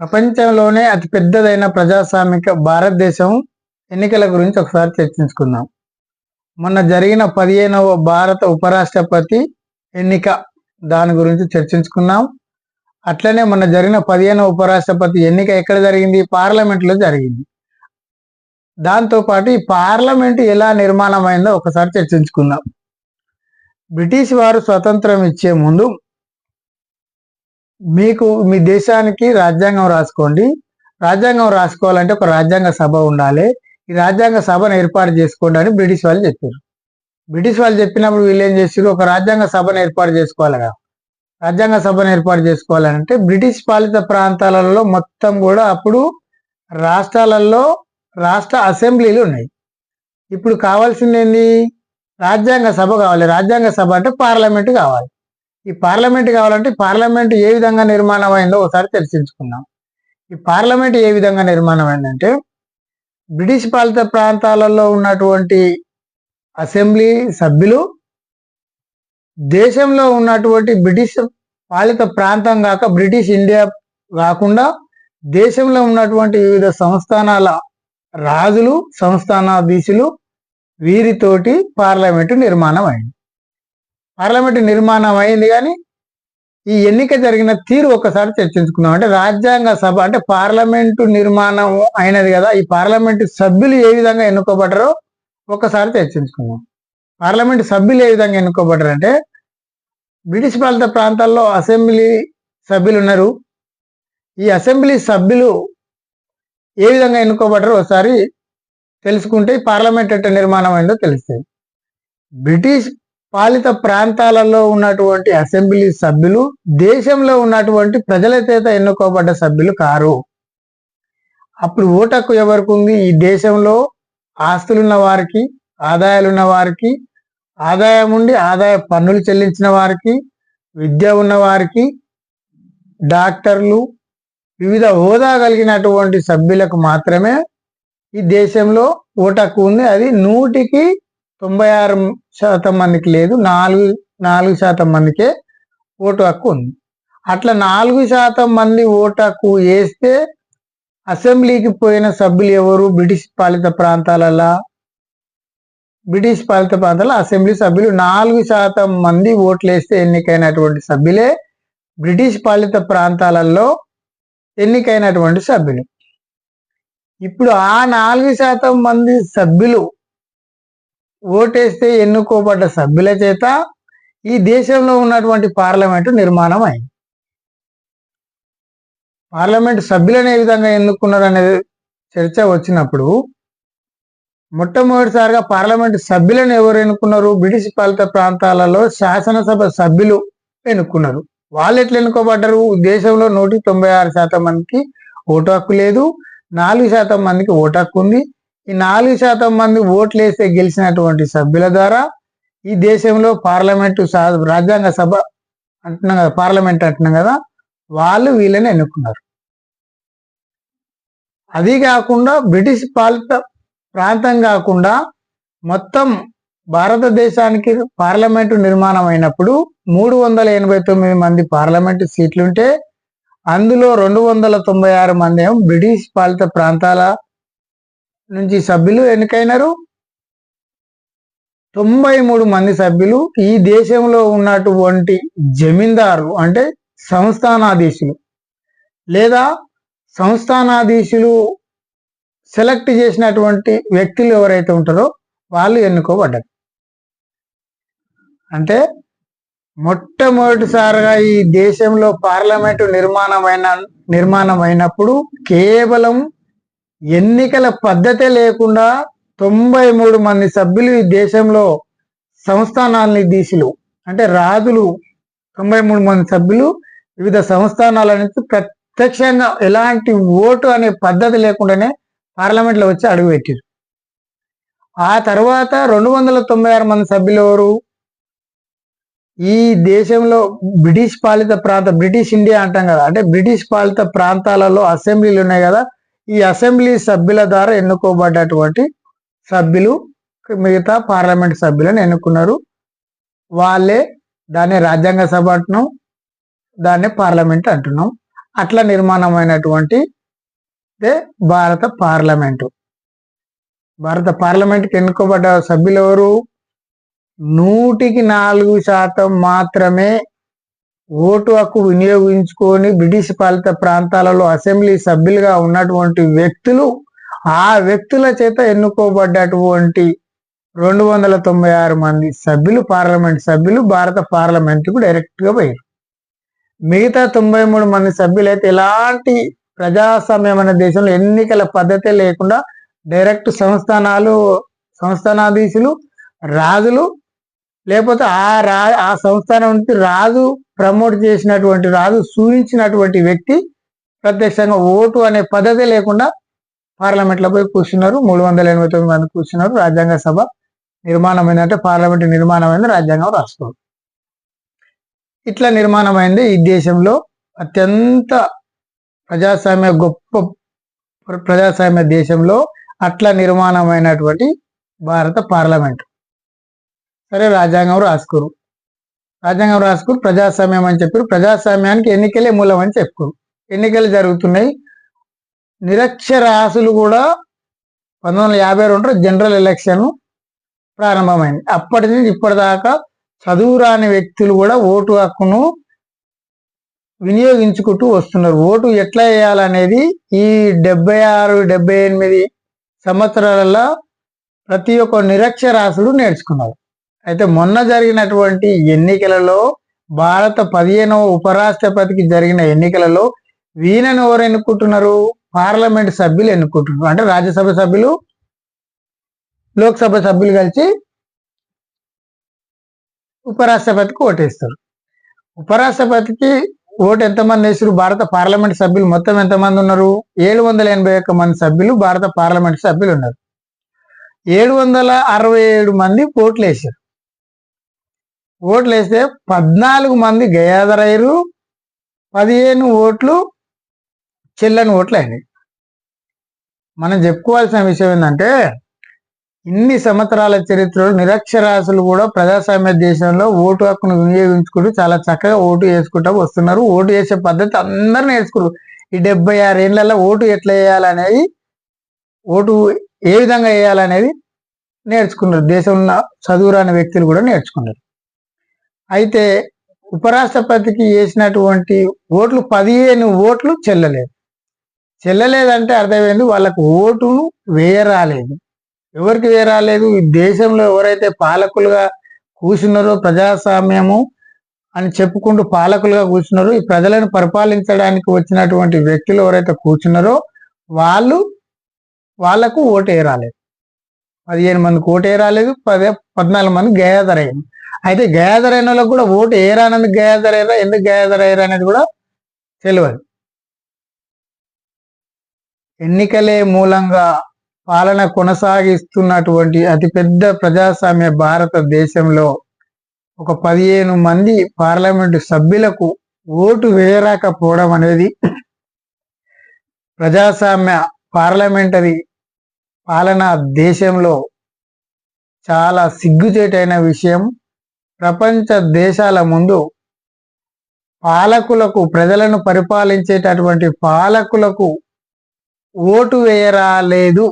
ప్రపంచంలోనే అతి పెద్దదైన ప్రజాస్వామిక భారతదేశం ఎన్నికల గురించి ఒకసారి చర్చించుకుందాం. మొన్న జరిగిన పదిహేనవ భారత ఉపరాష్ట్రపతి ఎన్నిక దాని గురించి చర్చించుకున్నాం. అట్లనే మొన్న జరిగిన పదిహేనవ ఉపరాష్ట్రపతి ఎన్నిక ఎక్కడ జరిగింది? పార్లమెంట్లో జరిగింది. దాంతోపాటు ఈ పార్లమెంట్ ఎలా నిర్మాణమైందో ఒకసారి చర్చించుకుందాం. బ్రిటిష్ వారు స్వతంత్రం ఇచ్చే ముందు మీకు మీ దేశానికి రాజ్యాంగం రాసుకోండి. రాజ్యాంగం రాసుకోవాలంటే ఒక రాజ్యాంగ సభ ఉండాలి. ఈ రాజ్యాంగ సభను ఏర్పాటు చేసుకోండి అని బ్రిటిష్ వాళ్ళు చెప్పారు. బ్రిటిష్ వాళ్ళు చెప్పినప్పుడు వీళ్ళు ఏం చేసారు ఒక రాజ్యాంగ సభను ఏర్పాటు చేసుకోవాలి కదా. రాజ్యాంగ సభను ఏర్పాటు చేసుకోవాలంటే బ్రిటిష్ పాలిత ప్రాంతాలలో మొత్తం కూడా అప్పుడు రాష్ట్రాలలో రాష్ట్ర అసెంబ్లీలు ఉన్నాయి. ఇప్పుడు కావాల్సింది ఏంది? రాజ్యాంగ సభ కావాలి. రాజ్యాంగ సభ అంటే పార్లమెంట్ కావాలి. ఈ పార్లమెంట్ కావాలంటే పార్లమెంట్ ఏ విధంగా నిర్మాణం అయిందో ఒకసారి చర్చించుకుందాం. ఈ పార్లమెంట్ ఏ విధంగా నిర్మాణం అయిందంటే బ్రిటిష్ పాలిత ప్రాంతాలలో ఉన్నటువంటి అసెంబ్లీ సభ్యులు దేశంలో ఉన్నటువంటి బ్రిటిష్ పాలిత ప్రాంతం కాక బ్రిటిష్ ఇండియా కాకుండా దేశంలో ఉన్నటువంటి వివిధ సంస్థానాల రాజులు సంస్థానాధీశులు వీరితోటి పార్లమెంటు నిర్మాణం అయింది. పార్లమెంటు నిర్మాణం అయింది కానీ ఈ ఎన్నిక జరిగిన తీరు ఒకసారి చర్చించుకుందాం. అంటే రాజ్యాంగ సభ అంటే పార్లమెంటు నిర్మాణం అయినది కదా ఈ పార్లమెంటు సభ్యులు ఏ విధంగా ఎన్నుకోబడ్డారో ఒకసారి చర్చించుకుందాం. పార్లమెంటు సభ్యులు ఏ విధంగా ఎన్నుకోబడ్డారంటే బ్రిటిష్ పాలిత ప్రాంతాల్లో అసెంబ్లీ సభ్యులు ఉన్నారు. ఈ అసెంబ్లీ సభ్యులు ఏ విధంగా ఎన్నుకోబడ్డారో ఒకసారి తెలుసుకుంటే పార్లమెంట్ ఎట్ట నిర్మాణం అయిందో తెలుస్తుంది బ్రిటిష్ పాలిత ప్రాంతాలలో ఉన్నటువంటి అసెంబ్లీ సభ్యులు దేశంలో ఉన్నటువంటి ప్రజల చేత ఎన్నుకోబడ్డ సభ్యులు కారు. అప్పుడు ఓటక్కు ఎవరికి ఉంది? ఈ దేశంలో ఆస్తులున్న వారికి ఆదాయాలున్న వారికి ఆదాయం ఉండి ఆదాయ పన్నులు చెల్లించిన వారికి విద్య ఉన్న వారికి డాక్టర్లు వివిధ హోదా కలిగినటువంటి సభ్యులకు మాత్రమే ఈ దేశంలో ఓటక్కు ఉంది. అది నూటికి తొంభై ఆరు శాతం మందికి లేదు నాలుగు నాలుగు శాతం మందికే ఓటు హక్కు ఉంది. అట్లా నాలుగు శాతం మంది ఓటు హక్కు వేస్తే అసెంబ్లీకి పోయిన సభ్యులు ఎవరు? బ్రిటిష్ పాలిత ప్రాంతాలలో? బ్రిటిష్ పాలిత ప్రాంతాల అసెంబ్లీ సభ్యులు నాలుగు శాతం మంది ఓట్లు వేస్తే ఎన్నికైనటువంటి సభ్యులే బ్రిటిష్ పాలిత ప్రాంతాలలో ఎన్నికైనటువంటి సభ్యులు. ఇప్పుడు ఆ నాలుగు శాతం మంది సభ్యులు ఓటేస్తే ఎన్నుకోబడ్డ సభ్యుల చేత ఈ దేశంలో ఉన్నటువంటి పార్లమెంటు నిర్మాణం అయింది పార్లమెంటు సభ్యులను ఏ విధంగా ఎన్నుకున్నారు అనేది చర్చ వచ్చినప్పుడు మొట్టమొదటిసారిగా పార్లమెంటు సభ్యులను ఎవరు ఎన్నుకున్నారు? బ్రిటిష్ పాలిత ప్రాంతాలలో శాసనసభ సభ్యులు ఎన్నుకున్నారు. వాళ్ళు ఎట్లా ఎన్నుకోబడ్డారు? దేశంలో నూటి తొంభై ఆరు శాతం మందికి ఓటు హక్కు లేదు. నాలుగు శాతం మందికి ఓటు హక్కు ఉంది. ఈ నాలుగు శాతం మంది ఓట్లు వేస్తే గెలిచినటువంటి సభ్యుల ద్వారా ఈ దేశంలో పార్లమెంటు రాజ్యాంగ సభ అంటున్నాం కదా పార్లమెంట్ అంటున్నాం కదా వాళ్ళు వీళ్ళని ఎన్నుకున్నారు. అది కాకుండా బ్రిటిష్ పాలిత ప్రాంతం కాకుండా మొత్తం భారతదేశానికి పార్లమెంటు నిర్మాణం అయినప్పుడు మూడు వందల ఎనభై తొమ్మిది మంది పార్లమెంటు సీట్లుంటే అందులో రెండు వందల తొంభై ఆరు మంది ఏమో బ్రిటిష్ పాలిత ప్రాంతాల నుంచి సభ్యులు ఎన్నికైనారు? తొంభై మూడు మంది సభ్యులు ఈ దేశంలో ఉన్నటువంటి జమీందారు అంటే సంస్థానాధీశులు. లేదా సంస్థానాధీశులు సెలెక్ట్ చేసినటువంటి వ్యక్తులు ఎవరైతే ఉంటారో వాళ్ళు ఎన్నుకోబడ్డారు. అంటే మొట్టమొదటిసారిగా ఈ దేశంలో పార్లమెంటు నిర్మాణమైన నిర్మాణం అయినప్పుడు కేవలం ఎన్నికల పద్ధతే లేకుండా తొంభై మూడు మంది సభ్యులు ఈ దేశంలో సంస్థానాలని దీసులు అంటే రాజులు తొంభై మూడు మంది సభ్యులు వివిధ సంస్థానాల నుంచి ప్రత్యక్షంగా ఎలాంటి ఓటు అనే పద్ధతి లేకుండానే పార్లమెంట్లో వచ్చి అడుగుపెట్టారు. ఆ తర్వాత రెండు వందల తొంభై ఆరు మంది సభ్యులు ఎవరు? ఈ దేశంలో బ్రిటిష్ పాలిత ప్రాంత బ్రిటిష్ ఇండియా అంటాం కదా అంటే బ్రిటిష్ పాలిత ప్రాంతాలలో అసెంబ్లీలు ఉన్నాయి కదా ఈ అసెంబ్లీ సభ్యుల ద్వారా ఎన్నుకోబడ్డటువంటి సభ్యులు మిగతా పార్లమెంట్ సభ్యులను ఎన్నుకున్నారు. వాళ్ళే దాన్ని రాజ్యాంగ సభ అంటున్నాం దాన్ని పార్లమెంట్ అంటున్నాం. అట్లా నిర్మాణమైనటువంటి భారత పార్లమెంటు. భారత పార్లమెంట్కి ఎన్నుకోబడ్డ సభ్యులు ఎవరు? నూటికి నాలుగు శాతం మాత్రమే ఓటు హక్కు వినియోగించుకొని బ్రిటిష్ పాలిత ప్రాంతాలలో అసెంబ్లీ సభ్యులుగా ఉన్నటువంటి వ్యక్తులు ఆ వ్యక్తుల చేత ఎన్నుకోబడ్డటువంటి రెండు వందల తొంభై ఆరు మంది సభ్యులు పార్లమెంట్ సభ్యులు భారత పార్లమెంట్కు డైరెక్ట్గా పోయారు. మిగతా తొంభై మూడు మంది సభ్యులు అయితే ఎలాంటి ప్రజాస్వామ్యం అనే దేశంలో ఎన్నికల పద్ధతి లేకుండా డైరెక్ట్ సంస్థానాలు సంస్థానాధీశులు రాజులు లేకపోతే ఆ రా ఆ సంస్థానం నుంచి రాజు ప్రమోట్ చేసినటువంటి రాజు సూచించినటువంటి వ్యక్తి ప్రత్యక్షంగా ఓటు అనే పద్ధతి లేకుండా పార్లమెంట్లో పోయి కూర్చున్నారు. మూడు వందల ఎనభై తొమ్మిది మంది కూర్చున్నారు. రాజ్యాంగ సభ నిర్మాణం ఏంటంటే పార్లమెంట్ నిర్మాణమైంది రాజ్యాంగం రాసుకోరు. ఇట్లా నిర్మాణమైంది. ఈ దేశంలో అత్యంత ప్రజాస్వామ్య గొప్ప ప్రజాస్వామ్య దేశంలో అట్లా నిర్మాణమైనటువంటి భారత పార్లమెంట్. సరే రాజ్యాంగం రాసుకోరు. రాజ్యాంగం రాసుకుని ప్రజాస్వామ్యం అని చెప్పారు. ప్రజాస్వామ్యానికి ఎన్నికలే మూలం అని చెప్పుకోరు. ఎన్నికలు జరుగుతున్నాయి. నిరక్షరాస్యులు కూడా పంతొమ్మిది వందల యాభై రెండులో జనరల్ ఎలక్షన్ ప్రారంభమైంది. అప్పటి నుంచి ఇప్పటిదాకా చదువు రాని వ్యక్తులు కూడా ఓటు హక్కును వినియోగించుకుంటూ వస్తున్నారు. ఓటు ఎట్లా వేయాలనేది ఈ డెబ్బై ఆరు డెబ్బై ఎనిమిది సంవత్సరాలలో ప్రతి ఒక్క నిరక్షరాస్యుడు నేర్చుకున్నారు అయితే మొన్న జరిగినటువంటి ఎన్నికలలో భారత పదిహేనవ ఉపరాష్ట్రపతికి జరిగిన ఎన్నికలలో వీణను ఎవరు ఎన్నుకుంటున్నారు? పార్లమెంట్ సభ్యులు ఎన్నుకుంటున్నారు. అంటే రాజ్యసభ సభ్యులు లోక్సభ సభ్యులు కలిసి ఉపరాష్ట్రపతికి ఓటేస్తారు. ఉపరాష్ట్రపతికి ఓటు ఎంతమంది వేసారు భారత పార్లమెంట్ సభ్యులు మొత్తం ఎంతమంది ఉన్నారు? ఏడు వందల ఎనభై ఒక్క మంది సభ్యులు భారత పార్లమెంట్ సభ్యులు ఉన్నారు. ఏడు వందల అరవై ఏడు మంది ఓట్లు వేసారు ఓట్లు వేస్తే పద్నాలుగు మంది గయాదరయ్యారు పదిహేను ఓట్లు చెల్లని ఓట్లు అయినాయి. మనం చెప్పుకోవాల్సిన విషయం ఏంటంటే ఇన్ని సంవత్సరాల చరిత్రలో నిరక్షరాస్యులు కూడా ప్రజాస్వామ్య దేశంలో ఓటు హక్కును వినియోగించుకుంటూ చాలా చక్కగా ఓటు వేసుకుంటూ వస్తున్నారు. ఓటు వేసే పద్ధతి అందరూ నేర్చుకున్నారు ఈ డెబ్బై ఆరు ఏళ్ళల్లో ఓటు ఎట్లా వేయాలనేది ఓటు ఏ విధంగా వేయాలనేది నేర్చుకున్నారు. దేశంలో చదువురాని వ్యక్తులు కూడా నేర్చుకున్నారు. అయితే ఉపరాష్ట్రపతికి వేసినటువంటి ఓట్లు పదిహేను ఓట్లు చెల్లలేదు. చెల్లలేదంటే అర్థమైంది వాళ్ళకు ఓటును వేయరాలేదు. ఎవరికి వేయరాలేదు? ఈ దేశంలో ఎవరైతే పాలకులుగా కూర్చున్నారో ప్రజాస్వామ్యము అని చెప్పుకుంటూ పాలకులుగా కూర్చున్నారో ఈ ప్రజలను పరిపాలించడానికి వచ్చినటువంటి వ్యక్తులు ఎవరైతే కూర్చున్నారో వాళ్ళు వాళ్ళకు ఓటు వేయరాలేదు. పదిహేను మందికి ఓటు వేయరాలేదు పదే పద్నాలుగు మంది గయాదర్ అయితే గ్యాదర్ అయిన వాళ్ళకి కూడా ఓటు ఏరానందుకు గ్యాదర్ అయ్యారా ఎందుకు గ్యాదర్ అయ్యారా అనేది కూడా తెలియదు ఎన్నికలే మూలంగా పాలన కొనసాగిస్తున్నటువంటి అతిపెద్ద ప్రజాస్వామ్య భారతదేశంలో ఒక పదిహేను మంది పార్లమెంటు సభ్యులకు ఓటు వేయరాకపోవడం అనేది ప్రజాస్వామ్య పార్లమెంటరీ పాలన దేశంలో చాలా సిగ్గుచేటైన విషయం. ప్రపంచ దేశాల ముందు పాలకులకు ప్రజలను పరిపాలించేటటువంటి పాలకులకు ఓటు వేయరాలేదు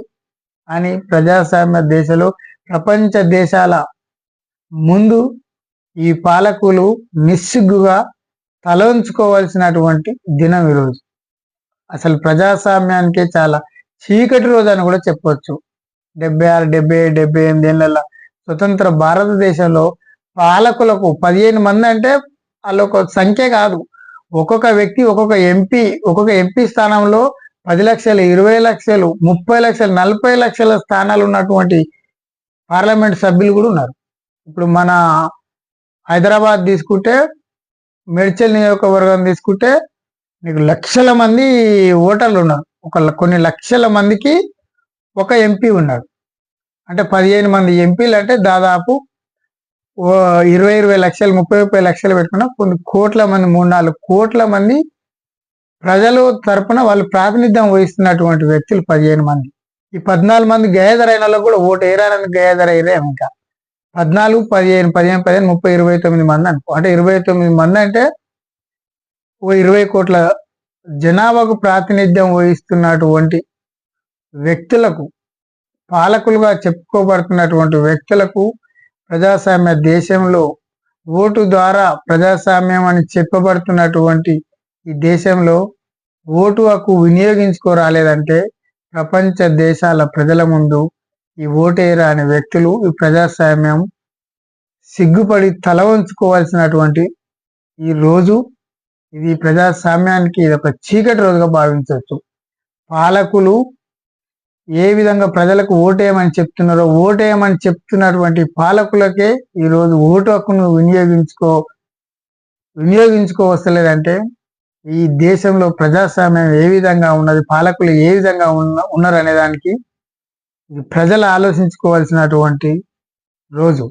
అని ప్రజాస్వామ్య దేశంలో ప్రపంచ దేశాల ముందు ఈ పాలకులు నిస్సిగ్గుగా తలంచుకోవాల్సినటువంటి దినం ఈరోజు. అసలు ప్రజాస్వామ్యానికే చాలా చీకటి రోజు అని కూడా చెప్పవచ్చు డెబ్బై ఆరు డెబ్బై ఏడు డెబ్బై ఎనిమిది ఏళ్ళ స్వతంత్ర భారతదేశంలో పాలకులకు పదిహేను మంది అంటే వాళ్ళ ఒక సంఖ్య కాదు. ఒక్కొక్క వ్యక్తి ఒక్కొక్క ఎంపీ ఒక్కొక్క ఎంపీ స్థానంలో పది లక్షలు ఇరవై లక్షలు ముప్పై లక్షలు నలభై లక్షల స్థానాలు ఉన్నటువంటి పార్లమెంట్ సభ్యులు కూడా ఉన్నారు. ఇప్పుడు మన హైదరాబాద్ తీసుకుంటే మెడ్చల్ నియోజకవర్గం తీసుకుంటే నీకు లక్షల మంది ఓటర్లు ఉన్నారు. ఒక కొన్ని లక్షల మందికి ఒక ఎంపీ ఉన్నాడు అంటే పదిహేను మంది ఎంపీలు అంటే దాదాపు ఇరవై ఇరవై లక్షలు ముప్పై ముప్పై లక్షలు పెట్టుకున్న కొన్ని కోట్ల మంది మూడు నాలుగు కోట్ల మంది ప్రజలు తరపున వాళ్ళు ప్రాతినిధ్యం వహిస్తున్నటువంటి వ్యక్తులు పదిహేను మంది. ఈ పద్నాలుగు మంది గేదర్ అయిన వాళ్ళకు కూడా ఓటు ఏరానికి గేదర్ ఇంకా. పద్నాలుగు పదిహేను పదిహేను పదిహేను ముప్పై ఇరవై తొమ్మిది మంది అనుకో. అంటే ఇరవై తొమ్మిది మంది అంటే ఓ ఇరవై కోట్ల జనాభాకు ప్రాతినిధ్యం వహిస్తున్నటువంటి వ్యక్తులకు పాలకులుగా చెప్పుకోబడుతున్నటువంటి వ్యక్తులకు ప్రజాస్వామ్య దేశంలో ఓటు ద్వారా ప్రజాస్వామ్యం అని చెప్పబడుతున్నటువంటి ఈ దేశంలో ఓటు హక్కు వినియోగించుకోరాలేదంటే ప్రపంచ దేశాల ప్రజల ముందు ఈ ఓటేరా అనే వ్యక్తులు ఈ ప్రజాస్వామ్యం సిగ్గుపడి తల ఉంచుకోవాల్సినటువంటి ఈ రోజు ఇది ప్రజాస్వామ్యానికి ఇది ఒక చీకటి రోజుగా భావించవచ్చు. పాలకులు ఏ విధంగా ప్రజలకు ఓటేయమని చెప్తున్నారో ఓటేయమని చెప్తున్నటువంటి పాలకులకే ఈరోజు ఓటు హక్కును వినియోగించుకో వినియోగించుకోవస్తలేదంటే ఈ దేశంలో ప్రజాస్వామ్యం ఏ విధంగా ఉన్నది పాలకులు ఏ విధంగా ఉన్న ఉన్నారు అనే దానికి ప్రజలు ఆలోచించుకోవాల్సినటువంటి రోజు.